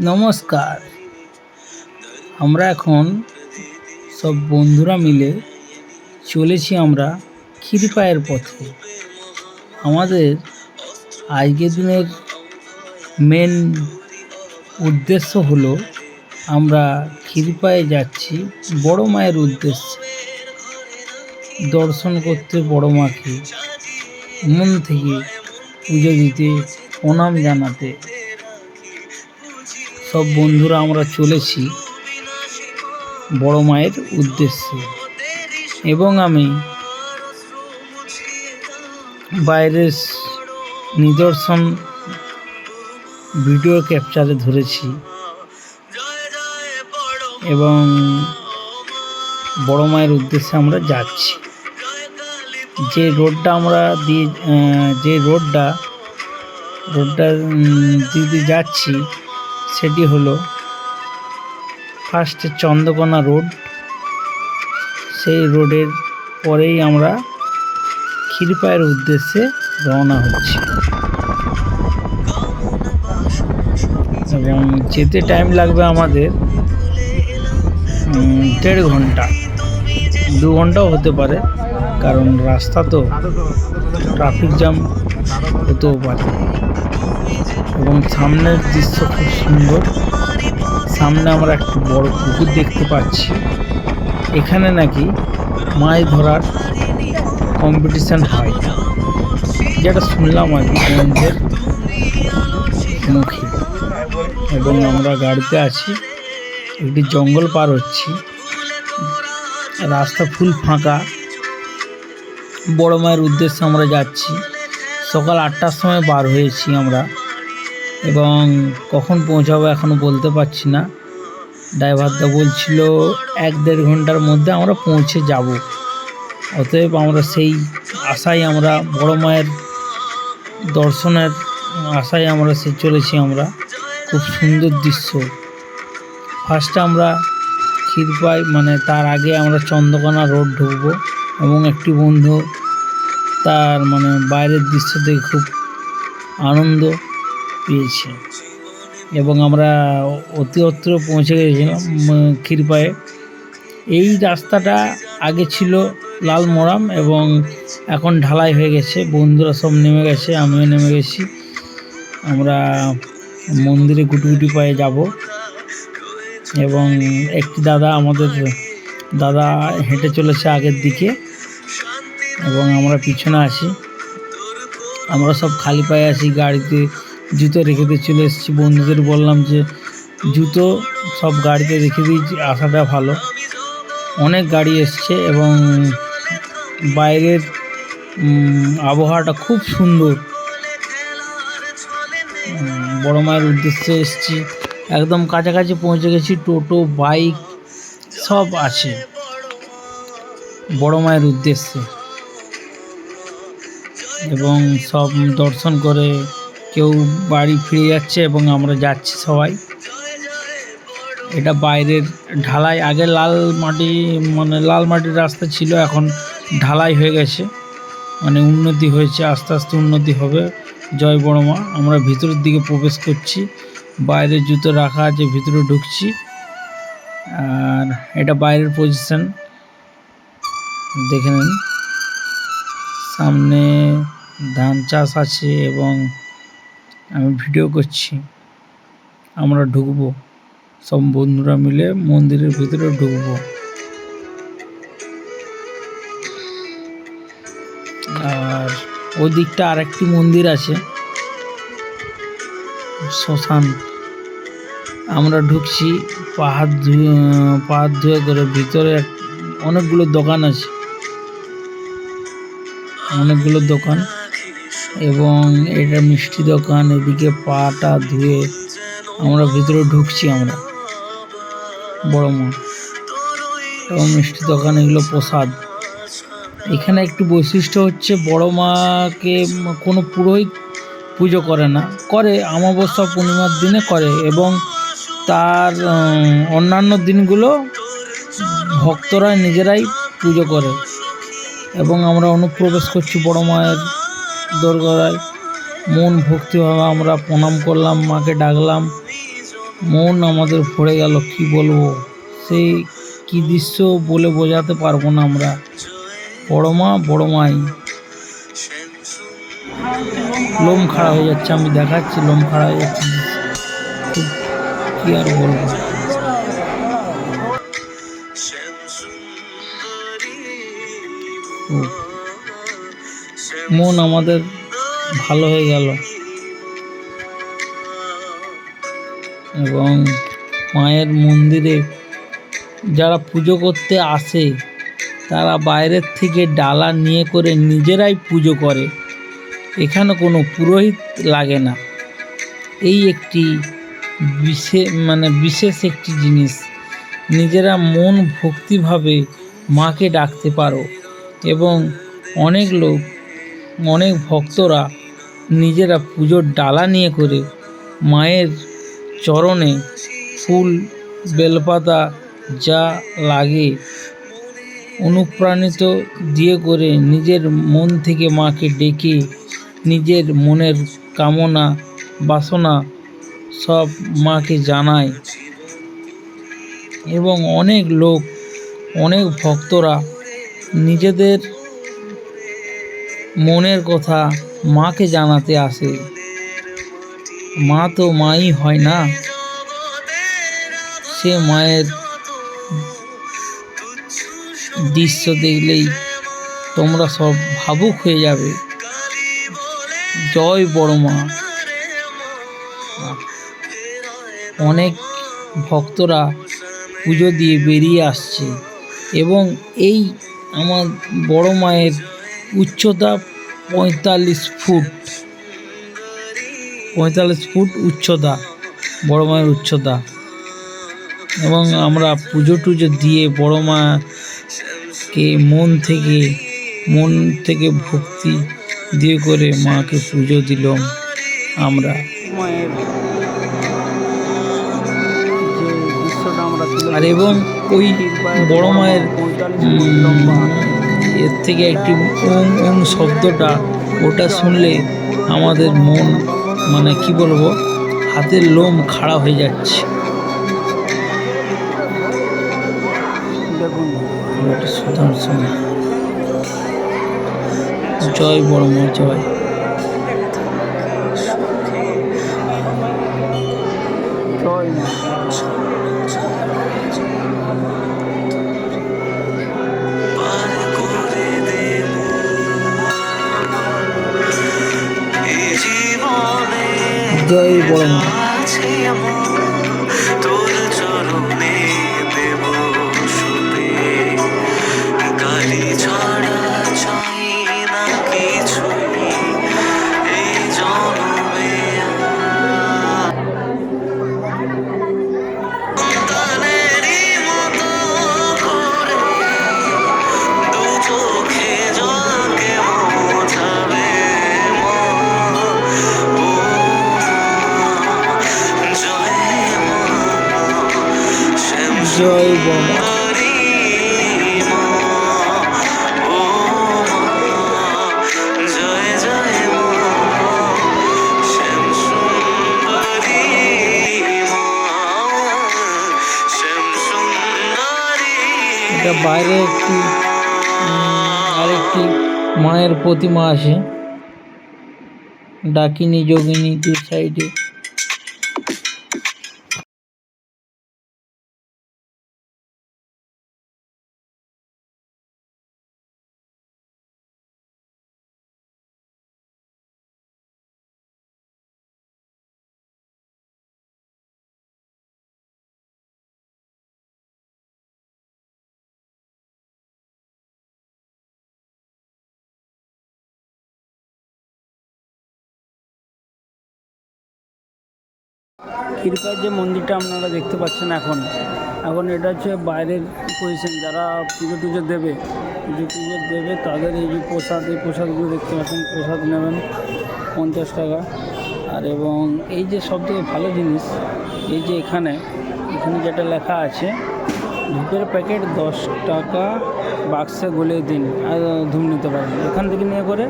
নমস্কার। আমরা এখন সব বন্ধুরা মিলে চলেছি আমরা ক্ষীরপায়ের পথে। আমাদের আজকের দিনের মেন উদ্দেশ্য হলো আমরা ক্ষীরপায়ে যাচ্ছি বড় মায়ের উদ্দেশ্যে। দর্শন করতে বড় মাকে, মন থেকে পুজো দিতে প্রণাম জানাতে। সব বন্ধুরা, আমরা চলেছি বড় মায়ের উদ্দেশ্যে। এবং আমি বাইরের নিদর্শন ভিডিও ক্যাপচারে ধরেছি। এবং বড় মায়ের উদ্দেশ্যে আমরা যাচ্ছি। যে রোডটা আমরা দিয়ে যে রোডটা রোডটা দিয়ে যাচ্ছি, সেটি হলো ফার্স্টে চন্দ্রকোনা রোড সেই রোডের পরেই আমরা ক্ষীরপায়ের উদ্দেশ্যে রওনা হচ্ছি। এবং যেতে টাইম লাগবে আমাদের দেড় ঘণ্টা। দু ঘন্টাও হতে পারে, কারণ রাস্তা তো ট্রাফিক জ্যাম হতেও পারে। এবং সামনের দৃশ্য খুব সুন্দর। সামনে আমরা একটি বড় পুকুর দেখতে পাচ্ছি। এখানে নাকি মাছ ধরার কম্পিটিশন হয়। যেটা শুনলাম আর কি বন্ধুদের মুখে। এবং আমরা গাড়িতে আছি। একটি জঙ্গল পার হচ্ছি। রাস্তা ফুল ফাঁকা। বড় মায়ের উদ্দেশ্যে আমরা যাচ্ছি। সকাল আটটার সময় বার হয়েছি আমরা। এবং কখন পৌঁছাবো এখনও বলতে পারছি না। ড্রাইভারদা বলছিল, এক দেড় ঘণ্টার মধ্যে আমরা পৌঁছে যাব। অতএব আমরা সেই আশায় আমরা, বড় মায়ের দর্শনের আশায় আমরা সে চলেছি আমরা। খুব সুন্দর দৃশ্য। ফার্স্টে আমরা ক্ষীরপাই মানে তার আগে আমরা চন্দ্রকোনা রোড ঢুকবো। এবং একটি বন্ধু তার মানে বাইরের দৃশ্য দেখে খুব আনন্দ পেয়েছে। এবং আমরা অতি অত্র পৌঁছে গেছিলাম ক্ষীরপায়ে। এই রাস্তাটা আগে ছিল লাল মোরাম এবং এখন ঢালাই হয়ে গেছে। বন্ধুরা সব নেমে গেছে, আমিও নেমে গেছি। আমরা মন্দিরে গুটি পায়ে যাব। এবং একটি দাদা আমাদের, দাদা হেঁটে চলেছে আগের দিকে। এবং আমরা পিছনে আছি। আমরা সব খালি পায়ে আছি, গাড়িতে জুতো রেখে দিয়ে চলে এসেছি। বন্ধুদের বললাম যে, জুতো সব গাড়িতে রেখে দিয়েছি আসাটা ভালো। অনেক গাড়ি এসছে এবং বাইরের আবহাওয়াটা খুব সুন্দর। বড় মায়ের উদ্দেশ্যে এসেছি। একদম কাছাকাছি পৌঁছে গেছি, টোটো, বাইক, সব আছে। বড় মায়ের উদ্দেশ্যে। এবং সব দর্শন করে কেউ বাড়ি ফিরে যাচ্ছে এবং আমরা যাচ্ছি সবাই। এটা বাইরের ঢালাই, আগে লাল মাটি মানে লাল মাটির রাস্তা ছিল, এখন ঢালাই হয়ে গেছে। মানে উন্নতি হয়েছে, আস্তে আস্তে উন্নতি হবে। জয় বড় মা, আমরা ভিতরের দিকে প্রবেশ করছি। বাইরে জুতো রাখা আছে, ভিতরে ঢুকছি। আর এটা বাইরের পজিশন দেখে নিন। সামনে ধান চাষ আছে এবং আমি ভিডিও করছি। আমরা ঢুকবো। সব বন্ধুরা মিলে মন্দিরের ভিতরে ঢুকবো। আর ওই দিকটা আরেকটি মন্দির আছে। শ্মশান। আমরা ঢুকছি পাহাড় ধুয়ে পাহাড় ধুয়ে করে ভিতরে অনেকগুলো দোকান আছে। অনেকগুলো দোকান এবং এটা মিষ্টি দোকান, এদিকে পাটা ধুয়ে আমরা ভিতরে ঢুকছি আমরা। বড় মা। এবং মিষ্টি দোকান, এগুলো প্রসাদ। এখানে একটু বৈশিষ্ট্য হচ্ছে বড় মাকে কোনো পুরোহিত পুজো করে না। করে অমাবস্যা পূর্ণিমার দিনে করে এবং তার অন্যান্য দিনগুলো ভক্তরা নিজেরাই পুজো করে। এবং আমরা অনুপ্রবেশ করছি বড় মায়ের দোরগোড়ায় মন ভক্তিভাবে আমরা প্রণাম করলাম, মাকে ডাকলাম। মন আমাদের ভরে গেল, কি বলব? সেই কি দৃশ্য বলে বোঝাতে পারব না আমরা। বড় মা, বড় মাই। লোম খাড়া হয়ে যাচ্ছে, আমি দেখাচ্ছি, লোম খাড়া হয়ে যাচ্ছে। খুব কি আর বলব? মন আমাদের ভালো হয়ে গেল। এবং মায়ের মন্দিরে যারা পুজো করতে আসে, তারা বাইরের থেকে ডালা নিয়ে করে নিজেরাই পুজো করে। এখানে কোনো পুরোহিত লাগে না। এই একটি বিশেষ মানে বিশেষ একটি জিনিস। নিজেরা মন ভক্তিভাবে মাকে ডাকতে পারো। এবং অনেক লোক, অনেক ভক্তরা নিজেরা পুজোর ডালা নিয়ে করে মায়ের চরণে ফুল, বেলপাতা যা লাগে অনুপ্রাণিত দিয়ে করে নিজের মন থেকে মাকে ডেকে নিজের মনের কামনা, বাসনা সব মাকে জানায়। এবং অনেক লোক, অনেক ভক্তরা নিজেদের মনের কথা মাকে জানাতে আসে। মা তো মাই হয় না। সে মায়ের দৃশ্য দেখলেই তোমরা সব ভাবুক হয়ে যাবে। জয় বড় মা। অনেক ভক্তরা পুজো দিয়ে বেরিয়ে আসছে এবং এই আমার বড় মায়ের উচ্চতা পঁয়তাল্লিশ ফুট। পঁয়তাল্লিশ ফুট উচ্চতা, বড় মায়ের উচ্চতা। এবং আমরা পুজো টুজো দিয়ে বড় মাকে মন থেকে মন থেকে ভক্তি দিয়ে করে মাকে পুজো দিলাম আমরা। মায়ের আর এবং ওই বড় মায়ের এর থেকে একটি ওং ওং শব্দটা ওটা শুনলে আমাদের মন মানে কি বলব, হাতের লোম খাড়া হয়ে যাচ্ছে। জয় বড় মা জয় জয়। জয় বড় বাইরে একটি আরেকটি মায়ের প্রতিমা আছে ডাকিনী যোগিনী দু সাইডে ক্ষীরপার যে মন্দিরটা আপনারা দেখতে পাচ্ছেন এখন এখন এটা হচ্ছে বাইরের পজিশন যারা পুজো টুজো দেবে, পুজো টুজো দেবে, তাদের এই যে প্রসাদ, এই প্রসাদগুলো দেখতে পাচ্ছেন, প্রসাদ নেবেন পঞ্চাশ টাকা। আর এবং এই যে সব থেকে ভালো জিনিস, এই যে এখানে এখানে যেটা লেখা আছে, ধূপের প্যাকেট দশ টাকা বাক্সে গলিয়ে দিন, আর ধূপ নিতে পারেন। এখান থেকে নিয়ে করে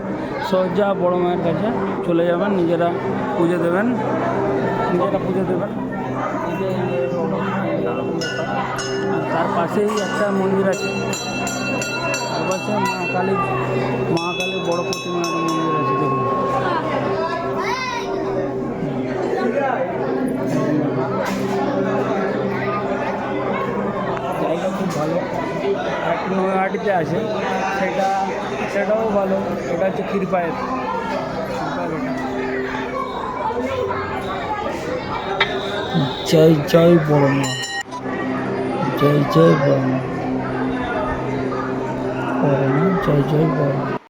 সোজা বড় মায়ের কাছে চলে যাবেন, নিজেরা পুজো দেবেন। নিজেরা পুজো দেবেন। তার পাশেই একটা মন্দির আছে। তার পাশে মা কালী, মা কালীর বড় প্রতিমা মন্দির আছে, দেখুন। জায়গা খুব ভালো। আর একটা নয়াহাটিতে আছে। সেটা, সেটাও ভালো। এটা হচ্ছে ক্ষীরপায়ের। জয় জয় বড় মা জয় জয় বড় মা বড় মা জয় জয় বড় মা